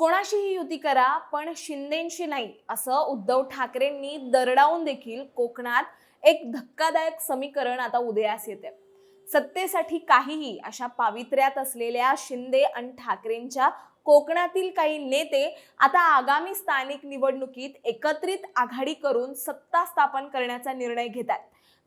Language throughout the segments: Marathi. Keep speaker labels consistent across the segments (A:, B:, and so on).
A: कोणाशीही युती करा पण शिंदेंशी नाही असं उद्धव ठाकरेंनी दरडावून देखील कोकणात एक धक्कादायक समीकरण आता उदयास येते सत्तेसाठी काहीही अशा पावित्र्यात असलेल्या शिंदे आणि ठाकरेंच्या कोकणातील काही नेते आता आगामी स्थानिक निवडणुकीत एकत्रित आघाडी करून सत्ता स्थापन करण्याचा निर्णय घेतात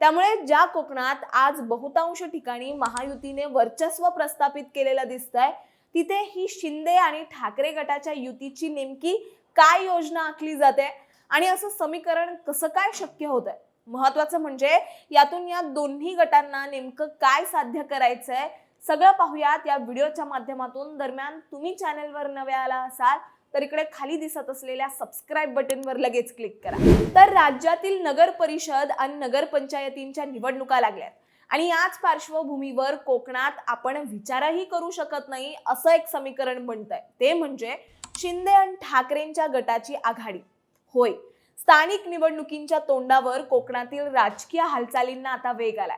A: त्यामुळे ज्या कोकणात आज बहुतांश ठिकाणी महायुतीने वर्चस्व प्रस्थापित केलेलं दिसतंय तिथे ही शिंदे आणि ठाकरे गटाच्या युतीची नेमकी काय योजना आखली जाते आणि असं समीकरण कसं काय शक्य होत आहे महत्वाचं म्हणजे यातून या दोन्ही गटांना नेमकं काय साध्य करायचंय सगळं पाहूयात. या व्हिडिओच्या माध्यमातून दरम्यान तुम्ही चॅनलवर नवे आला असाल तर इकडे खाली दिसत असलेल्या सबस्क्राईब बटनवर लगेच क्लिक करा. तर राज्यातील नगर परिषद आणि नगरपंचायतींच्या निवडणुका लागल्यात. आणि याच पार्श्वभूमीवर कोकणात आपण विचारही करू शकत नाही असं एक समीकरण बनतंय. ते म्हणजे शिंदे आणि ठाकरेंच्या गटाची आघाडी. होय स्थानिक निवडणुकींच्या तोंडावर कोकणातील राजकीय हालचालींना आता वेग आलाय.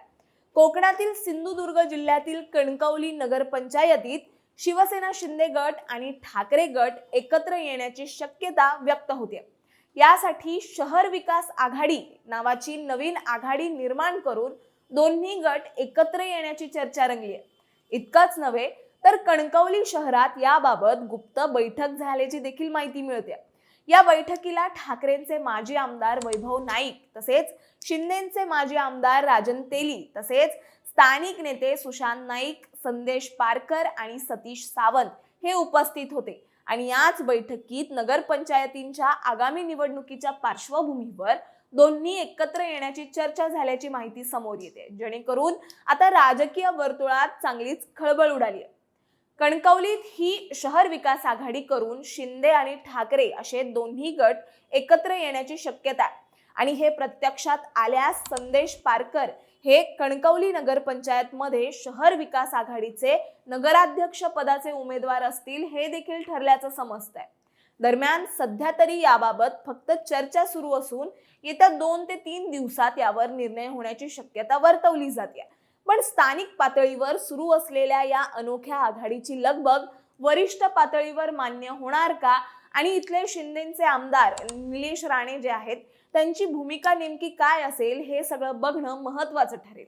A: कोकणातील सिंधुदुर्ग जिल्ह्यातील कणकवली नगरपंचायतीत शिवसेना शिंदे गट आणि ठाकरे गट एकत्र येण्याची शक्यता व्यक्त होते यासाठी शहर विकास आघाडी नावाची नवीन आघाडी निर्माण करून दोन्ही गट एकत्र येण्याची चर्चा रंगली आहे इतकाच नव्हे तर कणकवली शहरात याबाबत गुप्त बैठक झाल्याची देखील माहिती मिळते. या बैठकीला ठाकरेंचे माजी आमदार वैभव नाईक तसेच शिंदेचे माजी आमदार राजन तेली तसेच स्थानिक नेते सुशांत नाईक संदेश पारकर आणि सतीश सावंत हे उपस्थित होते. आणि याच बैठकीत नगरपंचायतींच्या आगामी निवडणुकीच्या पार्श्वभूमीवर दोन्ही एकत्र येण्याची चर्चा झाल्याची माहिती समोर येते. जेणेकरून आता राजकीय वर्तुळात चांगलीच खळबळ उडाली आहे. कणकवलीत ही शहर विकास आघाडी करून शिंदे आणि ठाकरे असे दोन्ही गट एकत्र येण्याची शक्यता आहे. आणि हे प्रत्यक्षात आल्यास संदेश पारकर हे कणकवली नगरपंचायत मध्ये शहर विकास आघाडीचे नगराध्यक्ष पदाचे उमेदवार असतील हे देखील ठरल्याचं समजतंय. दरम्यान सध्या तरी याबाबत फक्त चर्चा सुरू असून येत्या दोन ते तीन दिवसात यावर निर्णय होण्याची शक्यता वर्तवली जाते. पण स्थानिक पातळीवर सुरू असलेल्या या अनोख्या आघाडीची लगबग वरिष्ठ पातळीवर मान्य होणार का? आणि इथले शिंदेचे आमदार निलेश राणे जे आहेत त्यांची भूमिका नेमकी काय असेल हे सगळं बघणं महत्वाचं ठरेल.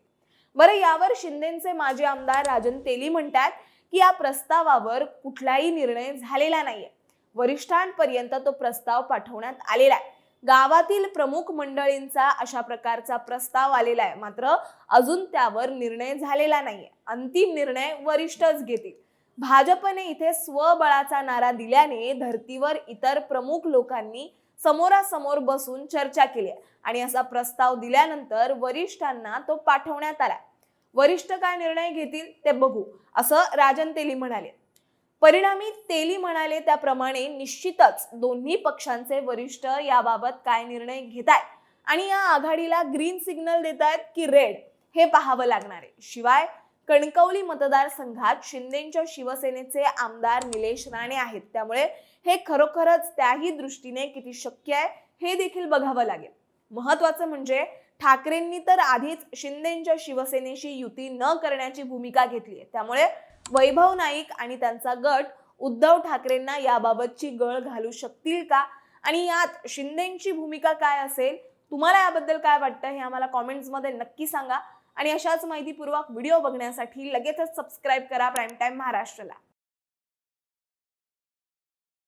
A: बरं यावर शिंदेचे माजी आमदार राजन तेली म्हणतात की या प्रस्तावावर कुठलाही निर्णय झालेला नाहीये. वरिष्ठांपर्यंत तो प्रस्ताव पाठवण्यात आलेला आहे. गावातील प्रमुख मंडळींचा अशा प्रकारचा प्रस्ताव आलेला आहे. मात्र अजून त्यावर निर्णय झालेला नाहीये. अंतिम निर्णय वरिष्ठच घेतील. भाजपने इथे स्वबळाचा नारा दिल्याने धर्तीवर इतर प्रमुख लोकांनी समोरासमोर बसून चर्चा केली आहे. आणि असा प्रस्ताव दिल्यानंतर वरिष्ठांना तो पाठवण्यात आला वरिष्ठ काय निर्णय घेतील ते बघू असं राजन तेली म्हणाले. परिणामी तेली म्हणाले त्याप्रमाणे निश्चितच दोन्ही पक्षांचे वरिष्ठ याबाबत काय निर्णय घेत आहेत आणि या आघाडीला ग्रीन सिग्नल देत आहेत की रेड हे पाहावं लागणार आहे. शिवाय कणकवली मतदारसंघात शिंदेच्या शिवसेनेचे आमदार निलेश राणे आहेत. त्यामुळे हे खरोखरच त्याही दृष्टीने किती शक्य आहे हे देखील बघावं लागेल. महत्वाचं म्हणजे ठाकरेंनी तर आधीच शिंदेच्या शिवसेनेशी युती न करण्याची भूमिका घेतली आहे. त्यामुळे वैभव नाईक आणि त्यांचा गट उद्धव ठाकरेंना याबाबतची गळ घालू शकतील का? आणि यात शिंदेची भूमिका काय असेल? तुम्हाला याबद्दल काय वाटतं हे आम्हाला कॉमेंट्समध्ये नक्की सांगा. आणि अशाच माहितीपूर्वक व्हिडिओ बघण्यासाठी लगेचच सबस्क्राईब करा. Prime time महाराष्ट्रला.